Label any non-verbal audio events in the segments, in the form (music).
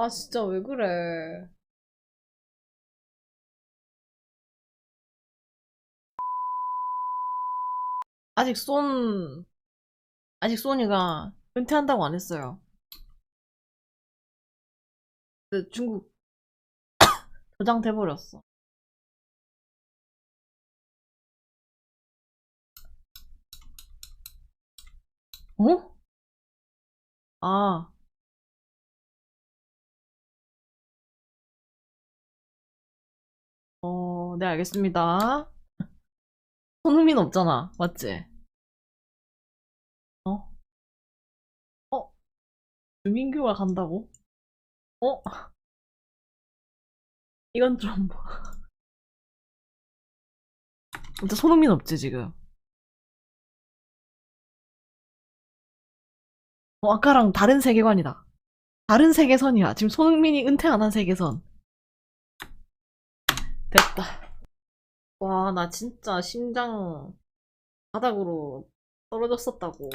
아, 진짜 왜 그래. 아직 쏜, 아직 소니가 은퇴한다고 안 했어요. 그 중국 (coughs) 저장돼 버렸어. 어? 아, 어, 네, 알겠습니다. 손흥민 없잖아. 맞지? 어? 어? 유민규가 간다고? 어? 이건 좀. 진짜 손흥민 없지, 지금. 어, 아까랑 다른 세계관이다. 다른 세계선이야. 지금 손흥민이 은퇴 안 한 세계선. 됐다. 와, 나 진짜 심장 바닥으로 떨어졌었다고.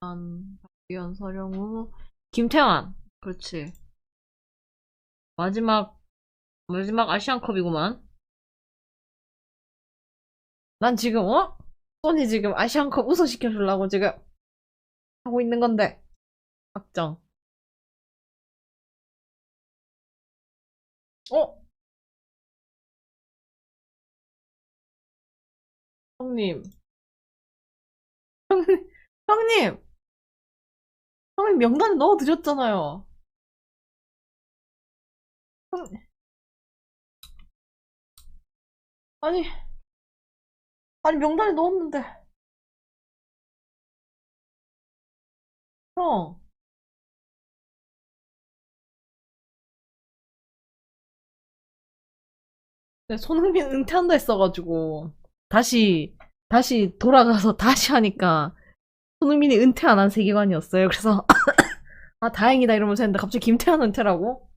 한, 박규현, 서령우, 김태환. 그렇지. 마지막, 마지막 아시안컵이구만. 난 지금, 어? 소니 지금 아시안컵 우승시켜주려고 지금 하고 있는 건데. 확정. 어? 형님. 형님, 형님! 형님 명단에 넣어드렸잖아요. 형, 아니, 아니 명단에 넣었는데. 형. 네, 손흥민 은퇴한다 했어가지고 다시 다시 돌아가서 (laughs) 다시 하니까 손흥민이 은퇴 안 한 세계관이었어요. 그래서 (coughs) 아 다행이다 이러면서 했는데 갑자기 김태환 은퇴라고?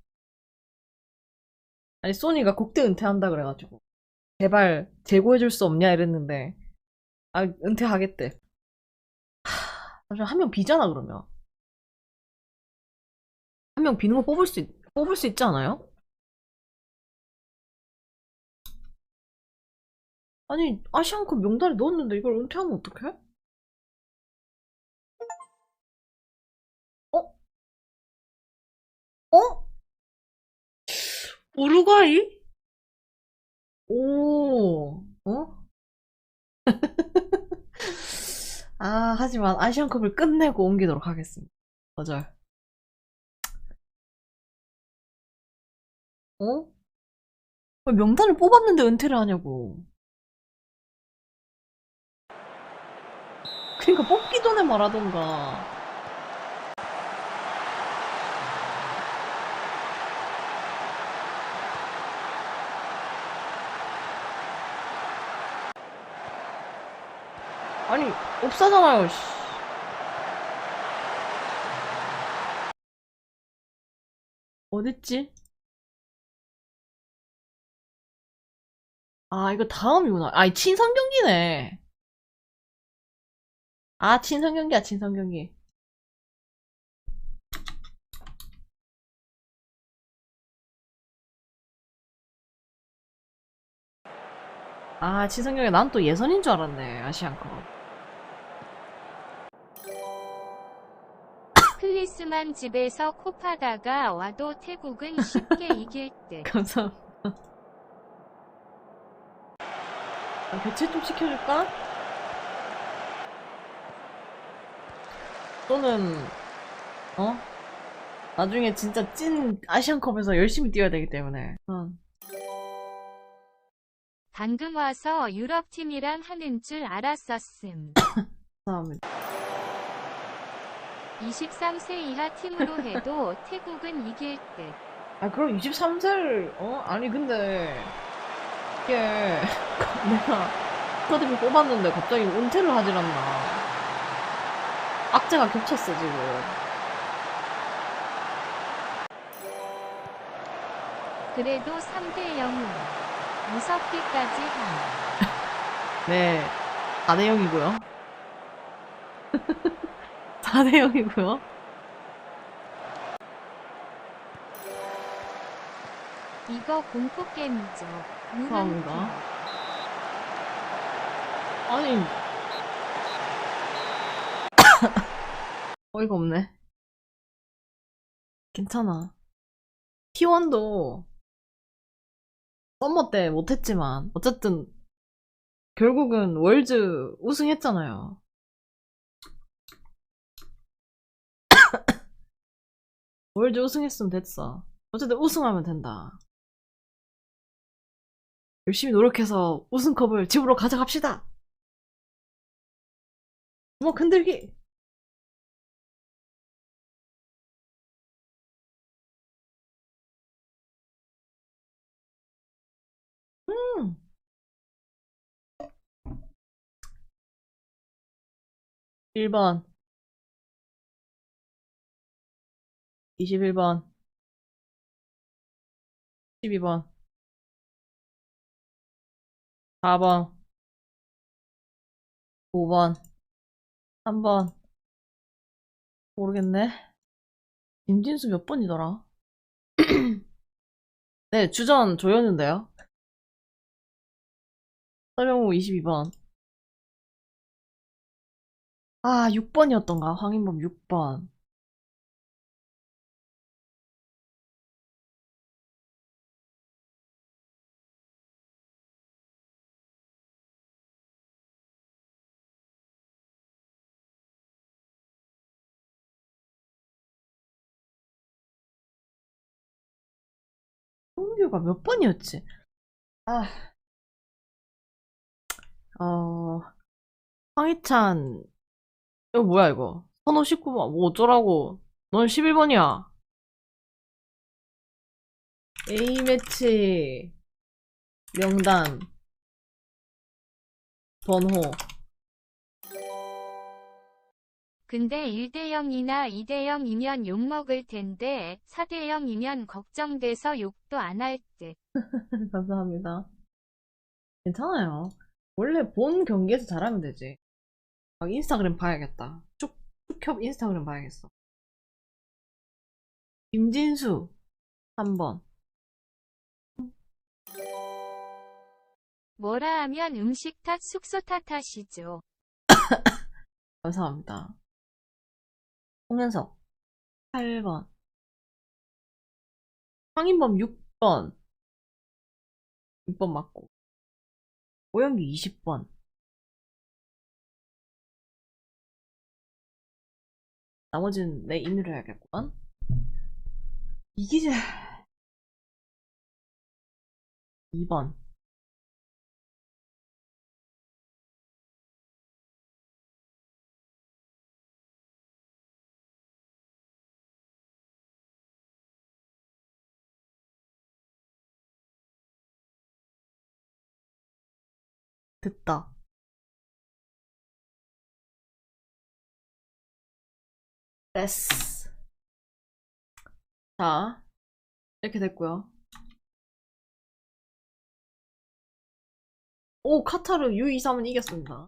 아니 소니가 국대 은퇴한다 그래가지고 제발 재고해줄 수 없냐 이랬는데 아 은퇴하겠대. 한명 비잖아 그러면 한 명 비는 거 뽑을 수 있, 뽑을 수 있지 않아요? 아니 아시안컵 명단에 넣었는데 이걸 은퇴하면 어떡해? 어? 어? 우루과이? 오, 어? (laughs) 아, 하지만 아시안컵을 끝내고 옮기도록 하겠습니다. 거절. 어? 왜 명단을 뽑았는데 은퇴를 하냐고. 그러니까 뽑기 전에 말하던가. 아니, 없사잖아요, 씨. 어딨지? 아, 이거 다음이구나. 아이, 친선 경기네. 아, 친선 경기야, 친선 경기. 아, 친선 경기 난또 예선인 줄 알았네, 아시안컵. 클리스만 집에서 코 파다가 와도 태국은 쉽게 (laughs) 이길 듯. 감사합니다. 아, 교체 좀 시켜줄까? 또는, 어? 나중에 진짜 찐 아시안컵에서 열심히 뛰어야 되기 때문에. 응. 방금 와서 유럽팀이랑 하는 줄 알았었음. (coughs) 감사합니다. 23세 이하 팀으로 해도 (laughs) 태국은 이길 듯. 아, 그럼 23세를, 어? 아니, 근데, 이게, (laughs) 내가 국가대표 뽑았는데 갑자기 은퇴를 하질 않나. 악재가 겹쳤어 지금. 그래도 3대 0은 무섭기까지 다네. 4대 영이고요. 4대 영이고요. 이거 공포게임이죠. 무슨 아니 어이가 없네. 괜찮아. T1도 썸머 때 못했지만, 어쨌든, 결국은 월즈 우승했잖아요. (coughs) 월즈 우승했으면 됐어. 어쨌든 우승하면 된다. 열심히 노력해서 우승컵을 집으로 가져갑시다! 뭐 흔들기. 일번 21번 12번 4번 5번 3번. 모르겠네. 김진수 몇 번이더라? (clears throat) 네, 주전 조였는데요. 서령우 22번. 아, 6번이었던가? 황인범 6번. 홍규가 몇 번이었지? 아, 어, 황희찬, 이거 뭐야, 이거? 선호 19번, 뭐 어쩌라고. 넌 11번이야. A매치, 명단, 번호. 근데 1대0이나 2대0이면 욕먹을 텐데 4대0이면 걱정돼서 욕도 안 할 듯. (laughs) 감사합니다. 괜찮아요. 원래 본 경기에서 잘하면 되지. 막 인스타그램 봐야겠다. 쭉, 쭉협 인스타그램 봐야겠어. 김진수, 3번. 뭐라 하면 음식 탓 숙소 탓하시죠. (coughs) 감사합니다. 홍현석, 8번. 황인범, 6번. 6번 맞고. 오영기, 20번. 나머지는 내 임의로 해야겠구만. 이기재. 2번. 됐다. 됐어. 자, 이렇게 됐고요. 오, 카타르 U23은 이겼습니다.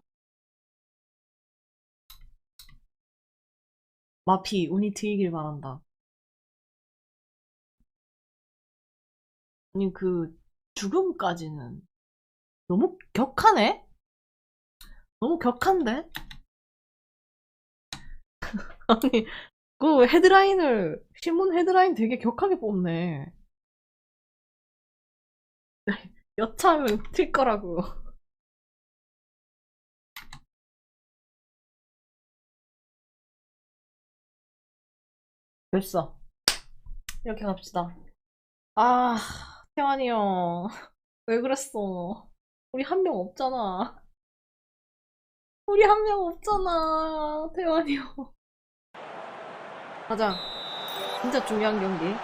마피, 운이 트이길 바란다. 아니, 그, 죽음까지는 너무 격하네? 너무 격한데? (laughs) 아니, 그 헤드라인을, 신문 헤드라인 되게 격하게 뽑네. (laughs) 여차하면 튈 거라고. 됐어. 이렇게 갑시다. 아, 태환이 형. 왜 그랬어? 우리 한 명 없잖아. 우리 한 명 없잖아. 태환이 형. 가자. 진짜 중요한 경기.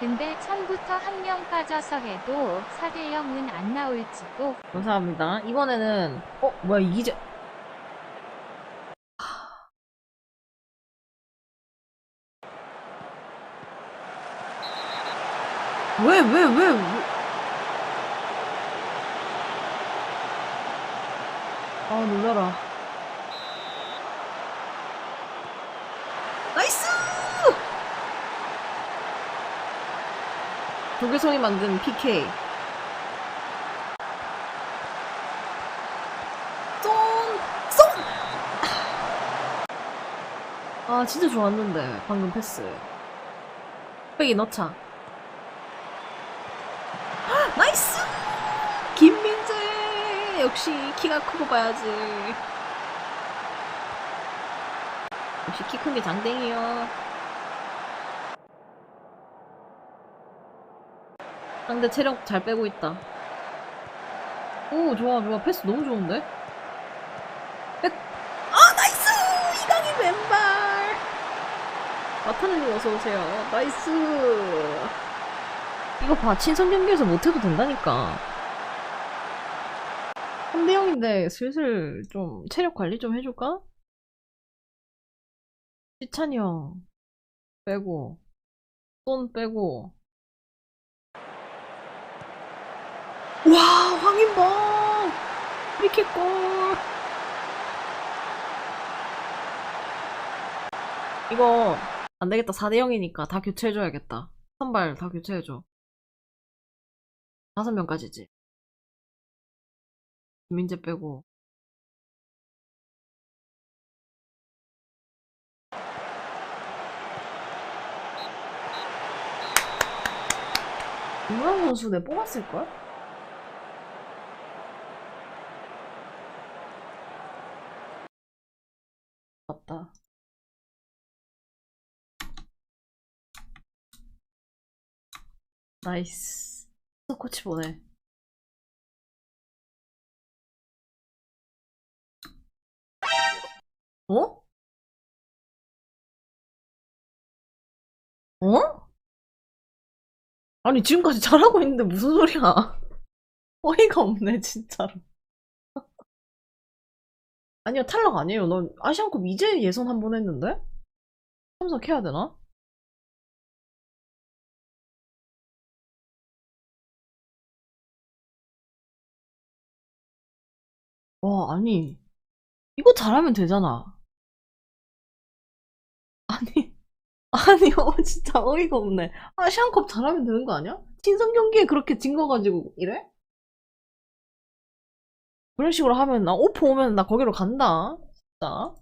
근데 처음부터 한 명 빠져서 해도 4대 0은 안 나올지도. 감사합니다. 이번에는, 어, 뭐야, 이기재. 왜, 왜, 왜, 왜. 아, 놀라라. 나이스! 조계성이 만든 PK. 쏜! 쏜! 아, 진짜 좋았는데, 방금 패스. 빼기 넣자. 헉, 나이스! 김민재! 역시 키가 크고 봐야지. 역시 키 큰 게 장땡이요. 상대 체력 잘 빼고 있다. 오, 좋아, 좋아. 패스 너무 좋은데? 백... 아, 나이스! 이강인 왼발! 마타는 어서오세요. 나이스! 이거 봐. 친선 경기에서 못해도 된다니까. 3대 0인데 슬슬 좀 체력 관리 좀 해줄까? 시찬이 형 빼고. 손 빼고. 와 황인범 프리킥 골 이거 안되겠다. 4대 0이니까 다 교체해줘야겠다. 선발 다 교체해줘. 다섯 명까지지. 김민재 빼고 김구랑 선수 내 뽑았을걸? 맞다. 나이스. 코치 보내. 어? 어? 아니, 지금까지 잘하고 있는데 무슨 소리야? (laughs) 어이가 없네, 진짜로. (laughs) 아니요, 탈락 아니에요. 넌 아시안컵 이제 예선 한 번 했는데? 참석해야 되나? 와, 아니. 이거 잘하면 되잖아. 아니, (laughs) 어, 진짜 어이가 없네. 아 시안컵 잘하면 되는 거 아니야? 친선 경기에 그렇게 진 거 가지고 이래? 그런 식으로 하면 나 오프 오면 나 거기로 간다. 진짜.